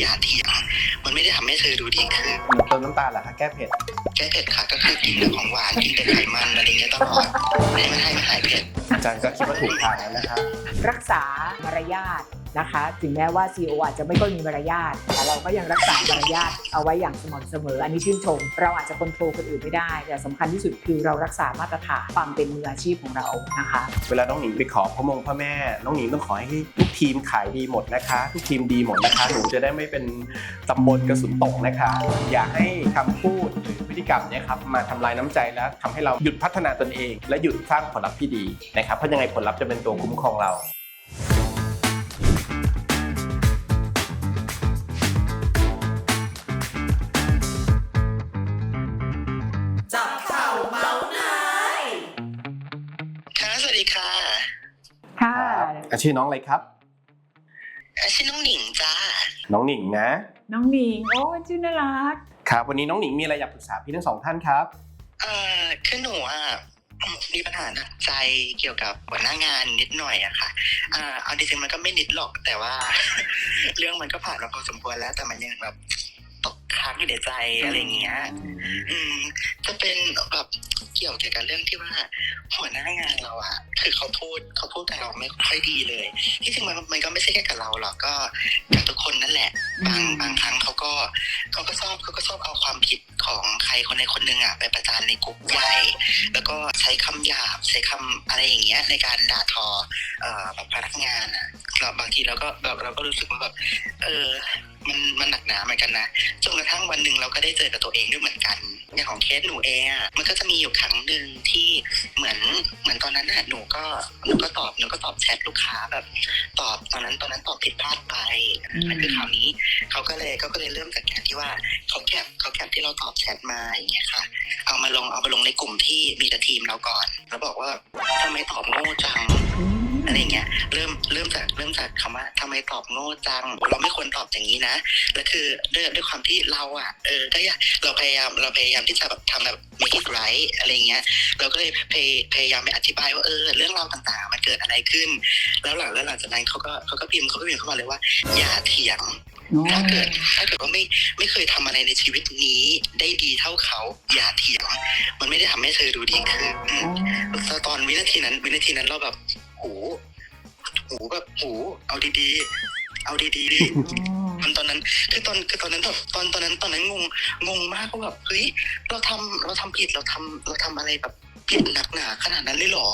อย่าเถียงมันไม่ได้ทำให้เธอดูดีขึ้น หนูเติมน้ำตาลเหรอคะแก้เผ็ด แก้เผ็ดค่ะก็คือกินแต่ของหวานกินแต่ไขมันอะไรเงี้ยตลอดให้มันให้มันหายเผ็ด อาจารย์ก็คิดว่าถูกทางแล้วนะคะ รักษามารยาท นะคะ ถึงแม้ว่า CEO อาจจะไม่ค่อยมีมารยาทแต่เราก็ยังรักษามารยาทเอาไว้อย่างสม่ำเสมอ อันนี้ชื่นชม เราอาจจะควบคุมคนอื่นไม่ได้ แต่สำคัญที่สุดคือเรารักษามาตรฐานความเป็นมืออาชีพของเรานะคะ เวลาน้องหนิงไปขอพ่อมงพ่อแม่ น้องหนิงต้องขอให้ทุกทีมขายดีหมดนะคะ ทุกทีมดีหมดนะคะหนูจะได้ไม่เป็นตำบลกระสุนตกนะคะ อย่าให้คำพูดหรือพฤติกรรมเนี่ยครับมาทำลายน้ำใจและทำให้เราหยุดพัฒนาตนเอง และหยุดสร้างผลลัพธ์ที่ดีนะครับเพราะยังไงผลลัพธ์จะเป็นตัวคุ้มครองเรา อะชื่อน้องอะไรครับอะชื่อน้องหนิงจ้า น้องหนิงนะ น้องหนิง โอ้ชื่อน่ารัก ครับ วันนี้น้องหนิงมีอะไรอยากปรึกษาพี่ทั้งสองท่านครับ เอ่อคือหนูอะมีปัญหาหนักใจเกี่ยวกับหัวหน้างานนิดหน่อยอะค่ะอ่าเอาจริงๆมันก็ไม่นิดหรอกแต่ว่า เรื่องมันก็ผ่านมาพอสมควรแล้วแต่มันยังแบบต กค้างอยู่ในใจอะไรอย่างเงี้ย อืม จะเป็นแบบเกี่ยวเกี่ยวกับเรื่องที่ว่าหัวหน้างานเราอะคือเขาพูดเขาพูดกับเราไม่ค่อยดีเลยที่จริงมันมันก็ไม่ใช่แค่กับเราหรอกก็กับทุกคนนั่นแหละ บางบางครั้งเขาก็เขาก็ชอบเขาก็ชอบเอาความผิดของใครคนใดคนหนึ่งอะไปประจานในกลุ่มใหญ่แล้วก็ใช้คำหยาบใช้คำอะไรอย่างเงี้ย ในการด่าทอเอ่อแบบพนักงานอะเราบางทีเราก็แบบเราก็รู้สึกว่าแบบเออ มันมันหนักหนาเหมือนกันนะจนกระทั่งวันหนึ่งเราก็ได้เจอกับตัวเองด้วยเหมือนกันอย่างของเคสหนูเองอะมันก็จะมีอยู่ครั้งหนึ่งที่เหมือนเหมือนตอนนั้นน่ะหนูก็หนูก็ตอบหนูก็ตอบแชทลูกค้าแบบ ตอบตอนนั้นตอนนั้นตอบผิดพลาดไปมันคือคราวนี้เขาก็เลยเขาก็เลยเริ่มจากการที่ว่าเขาแคปเขาแคปที่เราตอบแชทมาอย่างเงี้ยค่ะ เอามาลงเอามาลงในกลุ่มที่มีแต่ทีมเราก่อน แล้วบอกว่าทำไมตอบโง่จัง อืมอะไรเงี้ยเริ่มเริ่มจากเริ่มจากคำว่าทำไมตอบโง่จัง เราไม่ควรตอบอย่างนี้นะแล้วคือด้วยด้วยความที่เราอะเออก็อยากเราพยายามเราพยายามที่จะแบบทำแบบ make it right อะไรเงี้ยเราก็เลยพยพยายามไปอธิบายว่าเออเรื่องราวต่างๆ มันเกิดอะไรขึ้น แล้วหลังแล้วหลังจากนั้นเขาก็เขาก็พิมพ์เขาก็พิมพ์เข้ามาเลยว่า อย่าเถียงถ้าเกิดถ้าเกิดว่าไม่ไม่เคยทำอะไรในชีวิตนี้ได้ดีเท่าเขาอย่าเถียง มันไม่ได้ทำให้เธอดูดีขึ้นอืมแล้วตอนวินาทีนั้นวินาทีนั้นเราแบบ หูหูแบบหูเอาดีๆ เอาดีๆดิมันตอนนั้นคือตอนคือตอนนั้นแบบตอนตอนนั้นตอนนั้นงงงงมากว่าแบบเฮ้ยเราทำเราทำผิดเราทำเราทำอะไรแบบ ผิดหนักหนาขนาดนั้นเลยเหรอ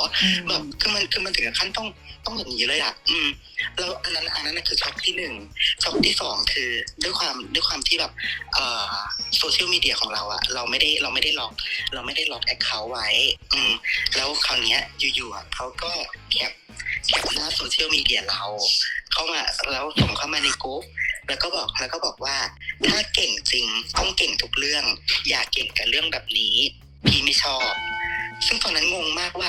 แบบคือมันคือมันถึงกับขั้นต้องต้องอย่างนี้เลยอะอืมแล้วอันนั้นอันนั้นนะคือช็อคที่หนึ่งช็อคที่สองคือด้วยความด้วยความที่แบบเอ่อโซเชียลมีเดียของเราอะเราไม่ได้เราไม่ได้ล็อก เราไม่ได้ล็อกแอคเคาท์ไว้ อืมแล้วคราวเนี้ยอยู่ๆอะเขาก็แคปแคปหน้าโซเชียลมีเดียเรา เข้ามาแล้วส่งเข้ามาในกรุ๊ปแล้วก็บอกแล้วก็บอกว่า ถ้าเก่งจริงต้องเก่งทุกเรื่อง อย่าเก่งกับเรื่องแบบนี้ พี่ไม่ชอบ ซึ่งตอนนั้นงงมากว่า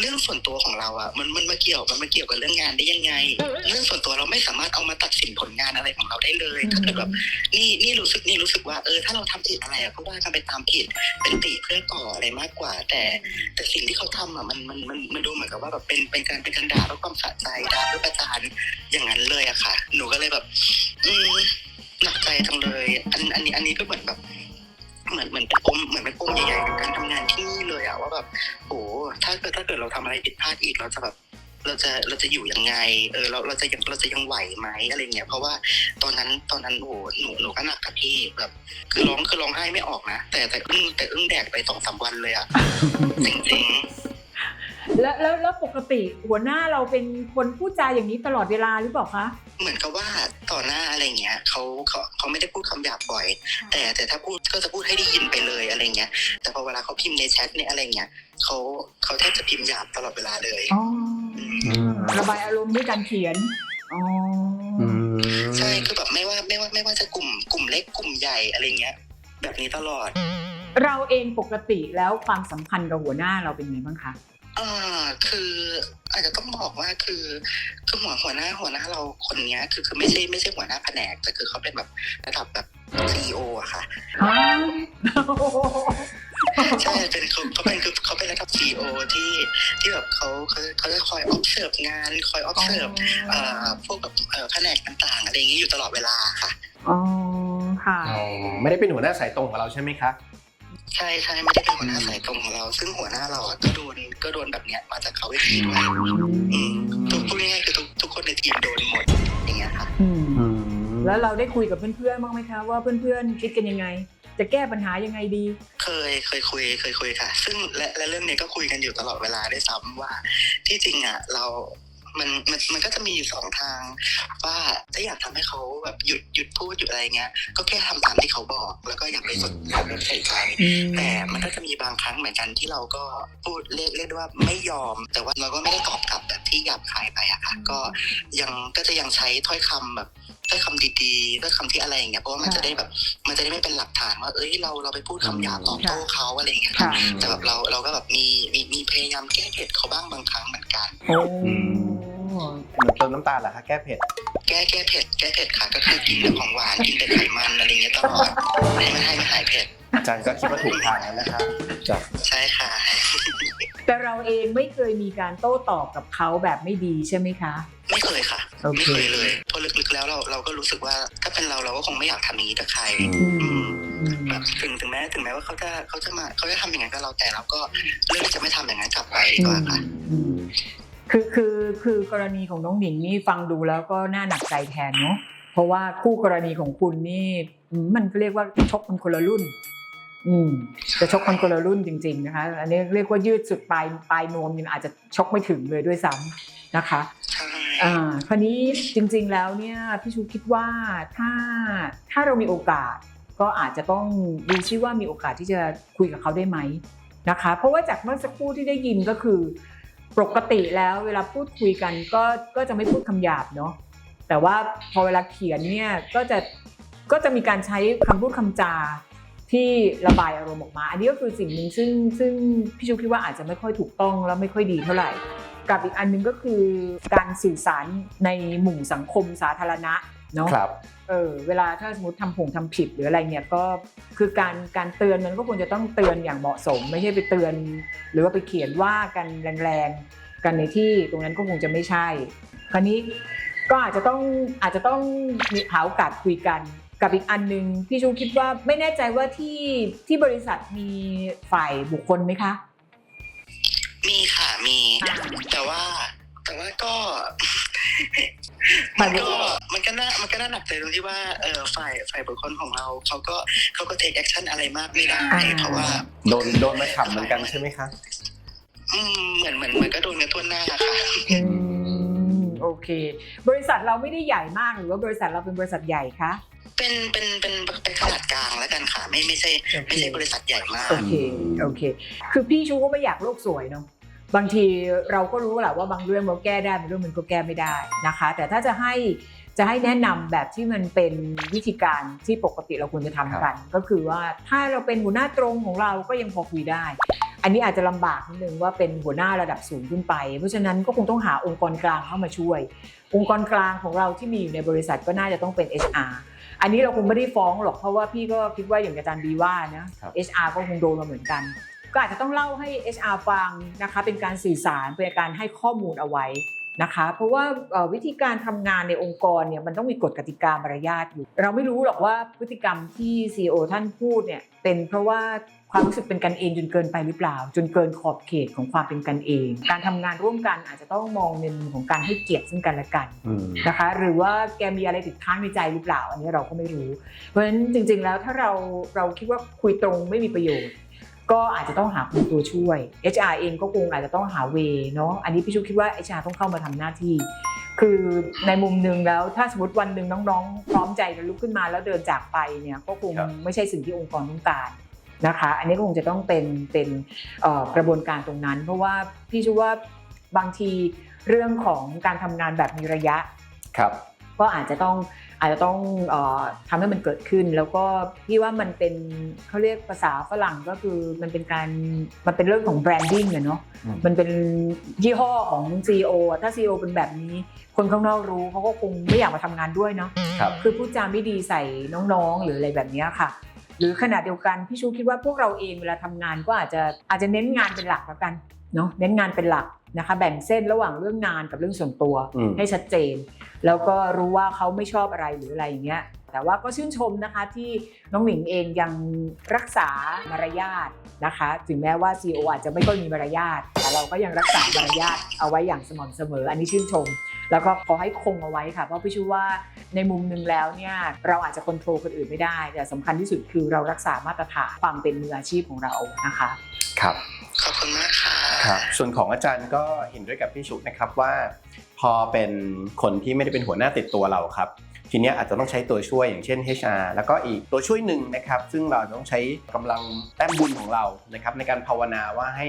เรื่องส่วนตัวของเราอะมันมันมาเกี่ยวมันมาเกี่ยวกับเรื่องงานได้ยังไง เรื่องส่วนตัวเราไม่สามารถเอามาตัดสินผลงานอะไรของเราได้เลยถ้าเกิดแบบนี่นี่รู้สึกนี่รู้สึกว่าเออถ้าเราทำผิดอะไรอะก็ว่ากันไปตามผิดเป็นติเพื่อก่ออะไรมากกว่า แต่แต่สิ่งที่เขาทำอะมันมันมันมันดูเหมือนกับว่าแบบเป็นเป็นการเป็นการด่าเพื่อความสะใจด่าเพื่อประจานอย่างนั้นเลยอะค่ะ หนูก็เลยแบบ อืมหนักใจจังเลย อันอันนี้อันนี้ก็เหมือนแบบ เหมือนเหมือนเป็นปมเหมือนเป็นปมใหญ่ๆกับการทำงานที่นี่เลยอะว่าแบบโอ้ถ้าเกิดถ้าเกิดเราทำอะไรผิดพลาดอีกเราจะแบบเราจะเราจะอยู่ยังไง เออเราเราจะยังเราจะยังไหวไหมอะไรเงี้ย เพราะว่าตอนนั้นตอนนั้นโอ้หนูหนูก็หนักกับพี่แบบ คือร้องคือร้องไห้ไม่ออกนะแต่แต่อึ้งแต่อึ้งแดกไปสองสามวันเลยอะจริง แล้วแล้วแล้วปกติหัวหน้าเราเป็นคนพูดจาอย่างนี้ตลอดเวลาหรือเปล่าคะๆเหมือนกับว่าต่อหน้าอะไรเงี้ยเขาเขาเขาไม่ได้พูดคำหยาบบ่อย แต่แต่ถ้าพูดก็จะพูดให้ได้ยินไปเลยอะไรเงี้ย แต่พอเวลาเขาพิมพ์ในแชทเนี่ยอะไรเงี้ยเขาเขาแทบจะพิมพ์หยาบตลอดเวลาเลยอ๋อมระบายอารมณ์ด้วยการเขียน อ๋อออืมใช่คือแบบไม่ว่าไม่ว่าไม่ว่าจะกลุ่มกลุ่มเล็กกลุ่มใหญ่อะไรเงี้ย แบบนี้ตลอด เราเองปกติแล้วความสัมพันธ์กับหัวหน้าเราเป็นไงบ้างคะ อ่าคืออาจจะต้องบอกว่าคือคือหัวหัวหน้าหัวหน้าเราคนเนี้ย คือคือไม่ใช่ไม่ใช่หัวหน้าแผนกแต่คือเขาเป็นแบบระดับแบบซีออะค่ะอ๋อใช่เป็นเขาเขาเป็นคือเขาเป็นระดับซีอที่ที่แบบเขาเขาเขาจะคอย observe งานคอย observe เอ่อพวกแบบเอ่อแผนกต่างๆ อะไรอย่างนี้อยู่ตลอดเวลาค่ะอ๋อค่ะอ๋อไม่ได้เป็นหัวหน้าสายตรงของเราใช่ไหมคะใช่ใช่ไม่ได้เป็นหัวหน้าสายตรงของเรา ซึ่งหัวหน้าเราอะก็โดน ก็โดนแบบเนี้ยมาจากเขาอีกทีด้วยอืมทุกพูดง่ายๆคือทุกทุกคนในทีมโดนหมดอย่างเงี้ยค่ะอืมอืมแล้วเราได้คุยกับเพื่อนๆบ้างไหมคะว่าเพื่อนๆคิดกันยังไง จะแก้ปัญหายังไงดี เคยเคยคุยเคยคุยค่ะ ซึ่งและและเรื่องนี้ก็คุยกันอยู่ตลอดเวลาด้วยซ้ำว่า ที่จริงอะเรา มันมันมันก็จะมีสองทาง ว่าถ้าอยากทำให้เขาแบบหยุดหยุดพูดหยุดอะไรเงี้ย ก็แค่ทำตามที่เขาบอก แล้วก็อย่าไปสนอย่าไปใส่ใจแต่มันก็จะมีบางครั้งเหมือนกันที่เราก็พูดเรียกเรียกได้ว่าไม่ยอม แต่ว่าเราก็ไม่ได้ตอบกลับแบบที่หยาบคายไปอะค่ะก็ยังก็จะยังใช้ถ้อยคำแบบถ้อยคำดีๆถ้อยคำที่อะไรอย่างเงี้ยเพราะว่ามันจะได้แบบ มันจะได้ไม่เป็นหลักฐานว่า เอ้ยเราเราไปพูดคำหยาบตอบโต้เขาอะไรอย่างเงี้ยค่ะแต่แบบเราเราก็แบบมีมีมีพยายามแก้เผ็ดเขาบ้างบางครั้งเหมือนกันโอ้ เหมือนเติมน้ำตาลเหรอคะแก้เผ็ด แก้แก้เผ็ดแก้เผ็ดค่ะก็คือกินแต่ของหวานกินแต่ไขมันอะไรเงี้ยตลอดให้มันให้มันหายเผ็ดอาจารย์ก็คิดว่าถูกทางแล้วนะคะจ้ะใช่ค่ะ แต่เราเองไม่เคยมีการโต้ตอบกับเขาแบบไม่ดีใช่ไหมคะ ไม่เคยค่ะ โอเค ไม่เคยเลยเพราะลึกๆแล้วเราเราก็รู้สึกว่าถ้าเป็นเราเราก็คงไม่อยากทำอย่างนี้กับใคร อืมอืมแบบถึงถึงแม้ถึงแม้ว่าเขาจะเขาจะมาเขาจะทำอย่างนั้นกับเราแต่เราก็เลือกที่จะไม่ทำอย่างนั้นกลับไปดีกว่าค่ะอืม คือคือคือกรณีของน้องหนิงนี่ฟังดูแล้วก็น่าหนักใจแทนเนาะเพราะว่าคู่กรณีของคุณนี่มันเรียกว่าชกมันคนละรุ่น อืมจะชกมันคนละรุ่นจริง ๆ นะคะ อันนี้เรียกว่ายืดสุดปลายปลายนวมยังอาจจะชกไม่ถึงเลยด้วยซ้ำนะคะอ่าคราวนี้จริง ๆแล้วเนี่ยพี่ชูคิดว่าถ้าถ้าเรามีโอกาส ก็อาจจะต้องดูซิว่ามีโอกาสที่จะคุยกับเขาได้ไหมนะคะ เพราะว่าจากเมื่อสักครู่ที่ได้ยินก็คือ ปกติแล้วเวลาพูดคุยกันก็ก็จะไม่พูดคำหยาบเนาะแต่ว่าพอเวลาเขียนเนี่ยก็จะก็จะมีการใช้คำพูดคำจาที่ระบายอารมณ์ออกมา อันนี้ก็คือสิ่งหนึ่งซึ่งซึ่งพี่ชูคิดว่าอาจจะไม่ค่อยถูกต้องแล้วไม่ค่อยดีเท่าไหร่ กับอีกอันหนึงก็คือการสื่อสารในหมู่สังคมสาธารณะเนาะ เออเวลาถ้าสมมติทำผงทำผิดหรืออะไรเนี่ยก็คือการการเตือนมันก็ควรจะต้องเตือนอย่างเหมาะสม ไม่ใช่ไปเตือน หรือว่าไปเขียนว่ากันแรงๆกันในที่ตรงนั้นก็คงจะไม่ใช่ คราวนี้ก็อาจจะต้องอาจจะต้องมีหาโอกาสคุยกันกับอีกอันหนึ่งพี่ชูคิดว่าไม่แน่ใจว่าที่ที่บริษัทมีฝ่ายบุคคลไหมคะ มีค่ะมี แต่ว่าแต่ว่าก็ มัยนบุคก็คลมันก็น่ามันก็น่าหนักใจตรงที่ว่าเออฝ่ายฝ่ายบุคคลของเราเขาก็เขาก็เทคแอคชั่นอะไรมากไม่ได้อ่าเพราะว่าโดนโดนมาขับเหมือนกันใช่ไหมคะอืมเหมือนเหมือนเหมือนก็โดนกันทั่วหน้าค่ะอืมโอเค บริษัทเราไม่ได้ใหญ่มากหรือว่าบริษัทเราเป็นบริษัทใหญ่คะเป็นเป็นเป็นเป็นขนาดกลางแล้วกันค่ะ ไม่ไม่ใช่โอเคไม่ใช่บริษัทใหญ่มากโอเคโอเค คือพี่ชูก็ไม่อยากโลกสวยเนาะ บางทีเราก็รู้แหละว่าบางเรื่องเราแก้ได้บางเรื่องมันก็แก้ไม่ได้นะคะ แต่ถ้าจะให้จะให้แนะนำแบบที่มันเป็นวิธีการที่ปกติเราควรจะทำกัน ก็คือว่าถ้าเราเป็นหัวหน้าตรงของเราก็ยังพอคุยได้ อันนี้อาจจะลำบากนิดนึงว่าเป็นหัวหน้าระดับสูงขึ้นไป เพราะฉะนั้นก็คงต้องหาองค์กรกลางเข้ามาช่วย องค์กรกลางของเราที่มีอยู่ในบริษัทก็น่าจะต้องเป็น HR อันนี้เราคงไม่ได้ฟ้องหรอกเพราะว่าพี่ก็คิดว่าอย่างอาจารย์บีว่านะครับ HR ก็คงโดนมาเหมือนกัน ก็อาจจะต้องเล่าให้ HR ฟังนะคะเป็นการสื่อสารเป็นการให้ข้อมูลเอาไว้นะคะเพราะว่าวิธีการทำงานในองค์กรเนี่ยมันต้องมีกฎกติกามารยาทอยู่ เราไม่รู้หรอกว่าพฤติกรรมที่ CEO ท่านพูดเนี่ยเป็นเพราะว่าความรู้สึกเป็นกันเองจนเกินไปหรือเปล่า จนเกินขอบเขตของความเป็นกันเอง การทำงานร่วมกันอาจจะต้องมองในมุมของการให้เกียรติซึ่งกันและกันนะคะหรือว่าแกมีอะไรติดค้างในใจหรือเปล่า อันนี้เราก็ไม่รู้ เพราะฉะนั้นจริง ๆ แล้วถ้าเราเราคิดว่าคุยตรงไม่มีประโยชน์ ก็อาจจะต้องหาคนตัวช่วย HR เองก็คงอาจจะต้องหาเวเนาะอันนี้พี่ชูคิดว่า HR ต้องเข้ามาทำหน้าที่ คือในมุมหนึ่งแล้วถ้าสมมติวันหนึ่งน้องๆ พร้อมใจกันลุกขึ้นมาแล้วเดินจากไปเนี่ยก็คงครับไม่ใช่สิ่งที่องค์กรต้องการนะคะ อันนี้ก็คงจะต้องเป็นเป็นเอ่อกระบวนการตรงนั้น เพราะว่าพี่ชูว่าบางทีเรื่องของการทำงานแบบมีระยะครับก็อาจจะต้อง อาจจะต้องเออทำให้มันเกิดขึ้น แล้วก็พี่ว่ามันเป็นเขาเรียกภาษาฝรั่งก็คือมันเป็นการมันเป็นเรื่องของแบรนดิ้งอะเนาะอืมมันเป็นยี่ห้อของ CEO อะถ้า CEO เป็นแบบนี้คนข้างนอกรู้เขาก็คงไม่อยากมาทำงานด้วยเนาะครับคือพูดจาไม่ดีใส่น้องๆ หรืออะไรแบบเนี้ยค่ะ หรือขณะเดียวกันพี่ชูคิดว่าพวกเราเองเวลาทำงานก็อาจจะอาจจะเน้นงานเป็นหลักแล้วกันเนาะเน้นงานเป็นหลัก นะคะแบ่งเส้นระหว่างเรื่องงานกับเรื่องส่วนตัวอืมให้ชัดเจน แล้วก็รู้ว่าเขาไม่ชอบอะไรหรืออะไรอย่างเงี้ยแต่ว่าก็ชื่นชมนะคะที่น้องหนิงเองยังรักษามารยาทนะคะ ถึงแม้ว่า CEO อาจจะไม่ค่อยมีมารยาทแต่เราก็ยังรักษามารยาทเอาไว้อย่างสม่ำเสมอ อันนี้ชื่นชม แล้วก็ขอให้คงเอาไว้ค่ะเพราะพี่ชื่อว่าในมุมหนึ่งแล้วเนี่ยเราอาจจะควบคุมคนอื่นไม่ได้ แต่สำคัญที่สุดคือเรารักษามาตรฐานความเป็นมืออาชีพของเรานะคะ ครับ ขอบคุณมากค่ะครับส่วนของอาจารย์ก็เห็นด้วยกับพี่ชุนะครับว่า พอเป็นคนที่ไม่ได้เป็นหัวหน้าติดตัวเราครับ ทีนี้อาจจะต้องใช้ตัวช่วยอย่างเช่น HR แล้วก็อีกตัวช่วยหนึ่งนะครับ ซึ่งเราต้องใช้กำลังแต้มบุญของเรานะครับในการภาวนาว่าให้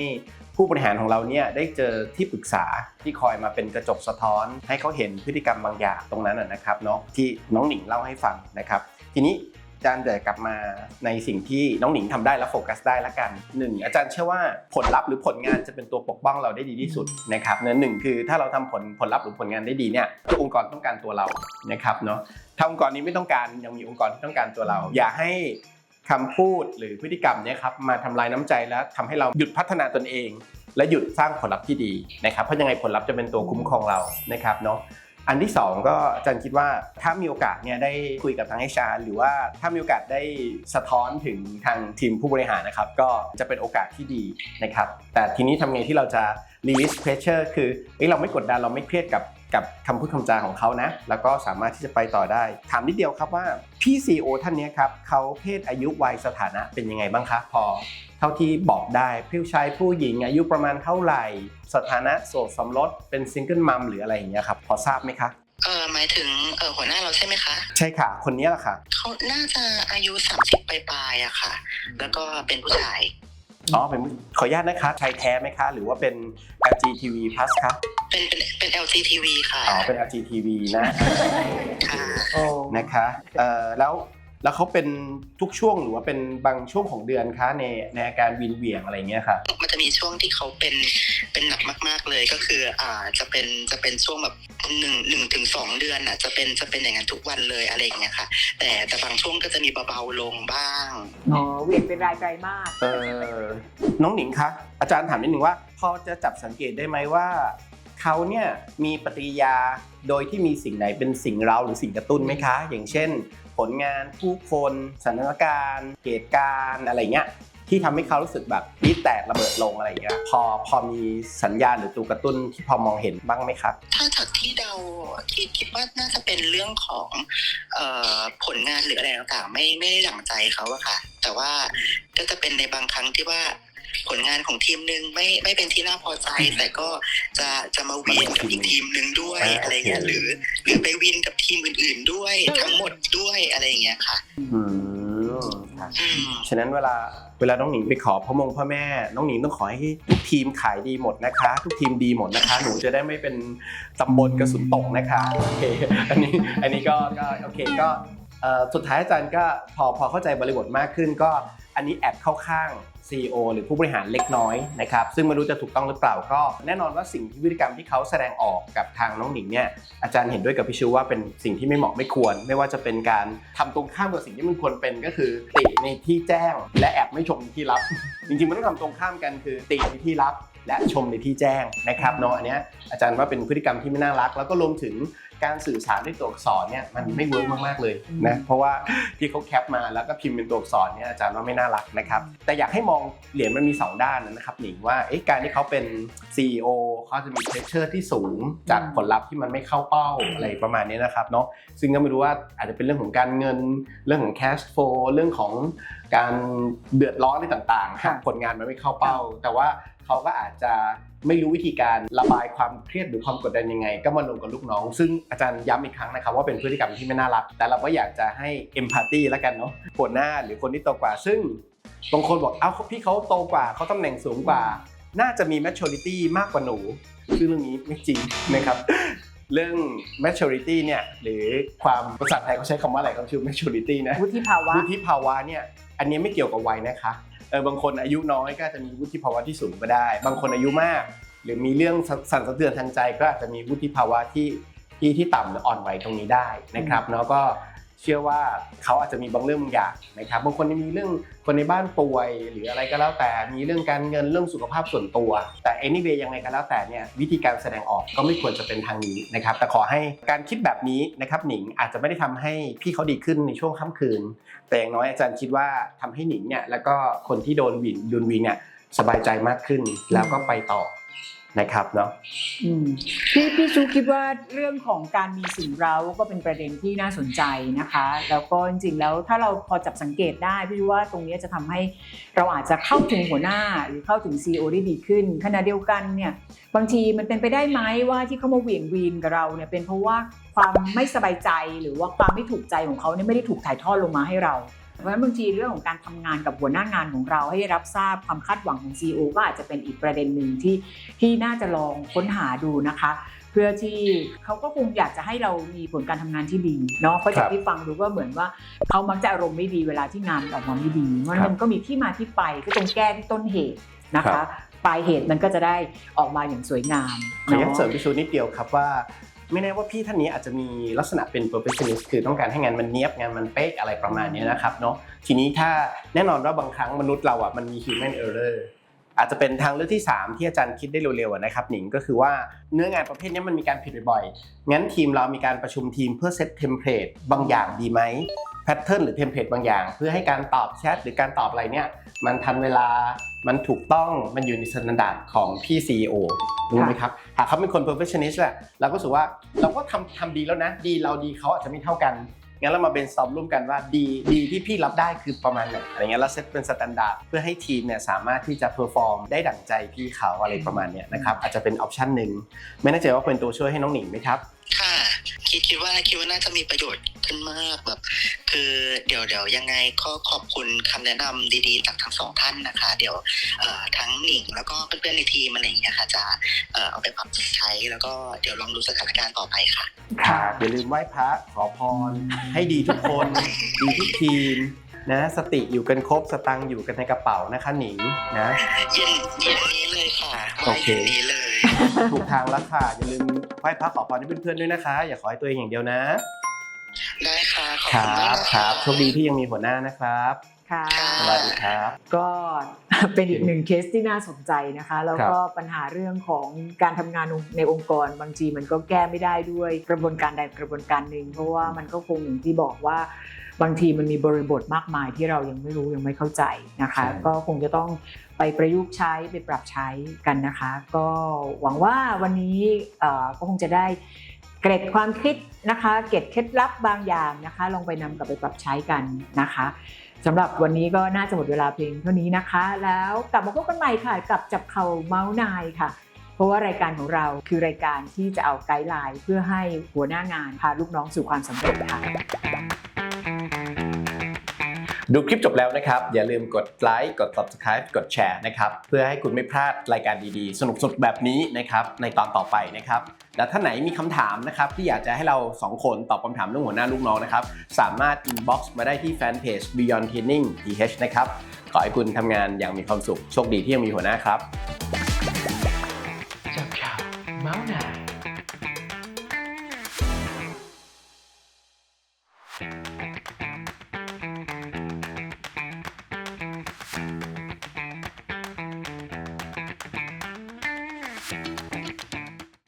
ผู้บริหารของเราเนี่ยได้เจอที่ปรึกษาที่คอยมาเป็นกระจกสะท้อน ให้เขาเห็นพฤติกรรมบางอย่างตรงนั้นนะครับเนาะที่น้องหนิงเล่าให้ฟังนะครับ ทีนี้ จารย์เดี๋ยวกลับมาในสิ่งที่น้องหนิงทำได้และโฟกัสได้ละกันหนึ่งอาจารย์เชื่อว่าผลลัพธ์หรือผลงานจะเป็นตัวปกป้องเราได้ดีที่สุดนะครับเนื้อหนึ่งคือถ้าเราทำผลผลลัพธ์หรือผลงานได้ดีเนี่ยทุกองค์กรต้องการตัวเรานะครับเนาะถ้าองค์กรนี้ไม่ต้องการยังมีองค์กรที่ต้องการตัวเรา อย่าให้คำพูดหรือพฤติกรรมเนี่ยครับมาทำลายน้ำใจแล้วทำให้เราหยุดพัฒนาตนเอง และหยุดสร้างผลลัพธ์ที่ดีนะครับเพราะยังไงผลลัพธ์จะเป็นตัวคุ้มครองเรานะครับเนาะ อันที่สองก็จันคิดว่าถ้ามีโอกาสเนี่ยได้คุยกับทางไอชาหรือว่าถ้ามีโอกาสได้สะท้อนถึงทางทีมผู้บริหารนะครับ ก็จะเป็นโอกาสที่ดีนะครับ แต่ทีนี้ทำไงที่เราจะ release pressure คือเราไม่กดดันเราไม่เครียดกับ กับคำพูดคำจาของเขานะ แล้วก็สามารถที่จะไปต่อได้ ถามนิดเดียวครับว่าพี่ CEO ท่านเนี้ยครับเขาเพศอายุวัยสถานะเป็นยังไงบ้างคะพอ เท่าที่บอกได้ผู้ชายผู้หญิงอายุประมาณเท่าไหร่ สถานะโสดสมรสเป็นซิงเกิลมัมหรืออะไรอย่างเงี้ยครับพอทราบไหมคะเออหมายถึงเออหัวหน้าเราใช่ไหมคะ ใช่ค่ะ คนนี้แหละค่ะ เขาน่าจะอายุ 30ปลายๆอะค่ะ แล้วก็เป็นผู้ชาย อ๋อเป็นขออนุญาตนะคะชายแท้ไหมคะ หรือว่าเป็น LGTV+ คะเป็นเป็นเป็น LGTV ค่ะอ๋อเป็น LGTV นะค่ะโอ้นะคะเอ่อแล้ว แล้วเขาเป็นทุกช่วงหรือว่าเป็นบางช่วงของเดือนคะในในอาการวินเหวียงอะไรเงี้ยค่ะ มันจะมีช่วงที่เขาเป็นเป็นหนักมาก ๆเลยก็คืออ่าจะเป็นจะเป็นช่วงแบบหนึ่งหนึ่งถึงสองเดือนอะจะเป็นจะเป็นอย่างนั้นทุกวันเลยอะไรอย่างเงี้ยค่ะ แต่แต่บางช่วงก็จะมีเบาๆลงบ้างอ๋อเหวียงเป็นรายไกลมากเออน้องหนิงคะอาจารย์ถามนิดนึงว่า พอจะจับสังเกตได้ไหมว่าเขาเนี่ยมีปฏิกิริยาโดยที่มีสิ่งไหนเป็นสิ่งเราหรือสิ่งกระตุ้นไหมคะ อย่างเช่น ผลงานผู้คนสถานการณ์เหตุการณ์อะไรเงี้ยที่ทำให้เขารู้สึกแบบปีแตกระเบิดลงอะไรอย่างเงี้ยพอพอมีสัญญาณหรือตัวกระตุ้นที่พอมองเห็นบ้างไหมครับ ถ้าจากที่เดาคิดคิดว่าน่าจะเป็นเรื่องของออผลงานหรืออะไรต่างๆ ไม่ไม่ได้หลังใจเขาอะค่ะ แต่ว่าก็จะเป็นในบางครั้งที่ว่า ผลงานของทีมหนึ่งไม่ไม่เป็นที่น่าพอใจ แต่ก็จะจะมาวินกับอีกทีมหนึ่งด้วยอ่าอะไรเงี้ยโอเคหรือ หรือไปวินกับทีมอื่น ๆด้วย ทั้งหมดด้วยอะไรอย่างเงี้ยค่ะอืมครับอืมฉะนั้นเวลาเวลาน้องหนิงไปขอพ่อมงพ่อแม่ น้องหนิงต้องขอให้ทุกทีมขายดีหมดนะคะ ทุกทีมดีหมดนะคะ หนูจะได้ไม่เป็นตำบลกระสุนตกนะคะโอเคอันนี้อันนี้ก็ก็โอเคก็เอ่อสุดท้ายอาจารย์ก็พอพอเข้าใจบริบทมากขึ้นก็ อันนี้แอบเข้าข้าง CEO หรือผู้บริหารเล็กน้อยนะครับซึ่งไม่รู้จะถูกต้องหรือเปล่าก็แน่นอนว่าสิ่งที่พฤติกรรมที่เขาแสดงออกกับทางน้องหนิงเนี่ยอาจารย์เห็นด้วยกับพี่ชูว่าเป็นสิ่งที่ไม่เหมาะไม่ควร ไม่ว่าจะเป็นการทำตรงข้ามกับสิ่งที่มันควรเป็นก็คือ ติในที่แจ้ง และแอบไม่ชมในที่ลับ จริงๆมันต้องทำตรงข้ามกันคือติในที่ลับและชมในที่แจ้งนะครับเนาะอันนี้อาจารย์ว่าเป็นพฤติกรรมที่ไม่น่ารัก แล้วก็รวมถึง การสื่อสารด้วยตัวอักษรเนี่ยมันไม่เวิร์กมากๆเลยนะเพราะว่าที่เขาแคปมาแล้วก็พิมพ์เป็นตัวอักษรเนี่ยอาจารย์ว่าไม่น่ารักนะครับแต่อยากให้มองเหรียญมันมี 2 ด้านนะครับหนิงว่าเอ๊ะการที่เขาเป็น CEO เขาจะมีเพรสเชอร์ที่สูงจากผลลัพธ์ที่มันไม่เข้าเป้าอะไรประมาณนี้นะครับเนาะซึ่งก็ไม่รู้ว่าอาจจะเป็นเรื่องของการเงินเรื่องของ cash flow เรื่องของการเดือดร้อนอะไรต่างๆค่ะหากผลงานมันไม่เข้าเป้า แต่ว่าเขาก็อาจจะ ไม่รู้วิธีการระบายความเครียดหรือความกดดันยังไง ก็มาลงกับลูกน้อง ซึ่งอาจารย์ย้ำอีกครั้งนะครับว่าเป็นพฤติกรรมที่ไม่น่ารัก แต่เราก็อยากจะให้ empathy แล้วกันเนาะหัวหน้าหรือคนที่โตกว่า ซึ่งบางคนบอกเอ้าพี่เขาโตกว่าเขาตำแหน่งสูงกว่า น่าจะมี maturity มากกว่าหนูซึ่งเรื่องนี้ไม่จริงนะครับเรื่อง maturity เนี่ยหรือความภาษาไทยเขาใช้คำว่าอะไรเขาชื่อ maturity นะวุฒิภาวะวุฒิภาวะเนี่ยอันนี้ไม่เกี่ยวกับวัยนะคะ เออบางคนอายุน้อยก็อาจจะมีวุฒิภาวะที่สูงก็ได้ บางคนอายุมาก หรือมีเรื่องสั่นสะเทือนทางใจก็อาจจะมีวุฒิภาวะที่ที่ที่ต่ำหรืออ่อนไหวตรงนี้ได้นะครับแล้วก็ เชื่อว่าเขาอาจจะมีบางเรื่องบางอย่างนะครับบางคนมีเรื่องคนในบ้านป่วย หรืออะไรก็แล้วแต่มีเรื่องการเงินเรื่องสุขภาพส่วนตัว แต่ anyway ยังไงก็แล้วแต่เนี่ยวิธีการแสดงออกก็ไม่ควรจะเป็นทางนี้นะครับแต่ขอให้การคิดแบบนี้นะครับหนิงอาจจะไม่ได้ทำให้พี่เขาดีขึ้นในช่วงค่ำคืน แต่อย่างน้อยอาจารย์คิดว่าทำให้หนิงเนี่ยแล้วก็คนที่โดนวินโดนวินเนี่ยสบายใจมากขึ้นแล้วก็ไปต่อ นะครับเนาะอืมพี่พี่ชูคิดว่าเรื่องของการมีสิ่งเร้าก็เป็นประเด็นที่น่าสนใจนะคะ แล้วก็จริงๆแล้วถ้าเราพอจับสังเกตได้พี่ชูว่าตรงนี้จะทำให้เราอาจจะเข้าถึงหัวหน้าหรือเข้าถึง CEO ได้ดีขึ้นขณะเดียวกันเนี่ยบางทีมันเป็นไปได้ไหมว่าที่เขามาเหวี่ยงวีนกับเราเนี่ยเป็นเพราะว่าความไม่สบายใจหรือว่าความไม่ถูกใจของเขาเนี่ยไม่ได้ถูกถ่ายทอดลงมาให้เรา เพราะฉะนั้นบางทีเรื่องของการทำงานกับหัวหน้างานของเราให้รับทราบความคาดหวังของ CEO ก็อาจจะเป็นอีกประเด็นหนึ่งที่ที่น่าจะลองค้นหาดูนะคะ เพื่อที่เขาก็คงอยากจะให้เรามีผลการทำงานที่ดีเนาะเพราะจากที่ฟังดูก็เหมือนว่าเขามักจะอารมณ์ไม่ดีเวลาที่งานออกมาไม่ดีเพราะมันก็มีที่มาที่ไปก็ตรงแก้ที่ต้นเหตุนะคะปลายเหตุมันก็จะได้ออกมาอย่างสวยงามขออนุญาตเนาะเสริมพี่ชูนิดเดียวครับว่า ไม่แน่ว่าพี่ท่านนี้อาจจะมีลักษณะเป็น perfectionist คือต้องการให้งานมันเนียบงานมันเป๊ะอะไรประมาณนี้นะครับเนาะทีนี้ถ้าแน่นอนว่าบางครั้งมนุษย์เราอะมันมี human error อาจจะเป็นทางเลือกที่ 3 ที่อาจารย์คิดได้เร็วๆนะครับหนิงก็คือว่าเนื้องานประเภทนี้มันมีการผิดบ่อยๆงั้นทีมเรามีการประชุมทีมเพื่อเซตเทมเพลตบางอย่างดีไหมแพทเทิร์นหรือเทมเพลตบางอย่าง เพื่อให้การตอบแชทหรือการตอบอะไรเนี่ย มันทันเวลา มันถูกต้อง มันอยู่ในสแตนดาร์ดของพี่ CEO รู้ไหมครับ หากเขาเป็นคน perfectionist แหละ เราก็รู้สึกว่าเราก็ทำทำดีแล้วนะ ดีเราดีเขาอาจจะไม่เท่ากัน งั้นเรามาเป็นซอมร่วมกันว่าดีดีที่พี่รับได้คือประมาณไหน อะไรเงี้ยเราเซตเป็นสแตนดาร์ดเพื่อให้ทีมเนี่ยสามารถที่จะเพอร์ฟอร์มได้ดั่งใจพี่เขาอะไรประมาณเนี้ยนะครับ อาจจะเป็นออปชันหนึ่ง ไม่แน่ใจว่าเป็นตัวช่วยให้น้องหนิงไหมครับ ค่ะคิดคิดว่าคิดว่าน่าจะมีประโยชน์ขึ้นมากแบบ คือเดี๋ยวเดี๋ยวยังไงก็ขอบคุณคำแนะนำดีๆจากทั้งสองท่านนะคะ เดี๋ยวเอ่อทั้งหนิงแล้วก็เพื่อนๆในทีมอะไรอย่างเงี้ยค่ะจะเอ่อเอาไปปรับใช้แล้วก็เดี๋ยวลองดูสถานการณ์ต่อไปค่ะครับอย่าลืมไหว้พระขอพรให้ดีทุกคน ดีทุกทีม นะสติอยู่กันครบสตังค์อยู่กันในกระเป๋านะคะหนิงนะเย็นเย็นนี้เลยค่ะโอเคย็นนี้เลยถูกทางแล้วค่ะอย่าลืมไหว้พระขอพรให้เพื่อนๆด้วยนะคะ อย่าขอให้ตัวเองอย่างเดียวนะ ได้ค่ะขอบคคุณรัมากบนะะครับโชคดีที่ยังมีหัวหน้านะครับค่ะสวัสดีครับ ก็เป็นอีกหนึ่งเคสที่น่าสนใจนะคะ แล้วก็ปัญหาเรื่องของการทำงานในองค์กรบางทีมันก็แก้ไม่ได้ด้วยกระบวนการใดกระบวนการหนึ่งเพราะว่ามันก็คงอย่างที่บอกว่า บางทีมันมีบริบทมากมายที่เรายังไม่รู้ยังไม่เข้าใจนะคะใช่ก็คงจะต้องไปประยุกต์ใช้ไปปรับใช้กันนะคะ ก็หวังว่าวันนี้เอ่อก็คงจะได้เกร็ดความคิดนะคะเกร็ดเคล็ดลับบางอย่างนะคะ ลองไปนำกลับไปปรับใช้กันนะคะสำหรับวันนี้ก็น่าจะหมดเวลาเพียงเท่านี้นะคะ แล้วกลับมาพบกันใหม่ค่ะกับจับเข่าเมาส์นายค่ะ เพราะว่ารายการของเราคือรายการที่จะเอาไกด์ไลน์เพื่อให้หัวหน้างานพาลูกน้องสู่ความสำเร็จค่ะ ดูคลิปจบแล้วนะครับ อย่าลืมกดไลค์กด subscribe กดแชร์นะครับ เพื่อให้คุณไม่พลาดรายการดีๆ สนุกๆแบบนี้นะครับในตอนต่อไปนะครับ แล้วถ้าไหนมีคำถามนะครับที่อยากจะให้เรา 2 คนตอบคำถามเรื่องหัวหน้าลูกน้องนะครับ สามารถ inbox มาได้ที่แฟนเพจ Beyond Training PH นะครับ ขอให้คุณทำงานอย่างมีความสุขโชคดีที่ยังมีหัวหน้าครับจับข่าวเมาส์หนา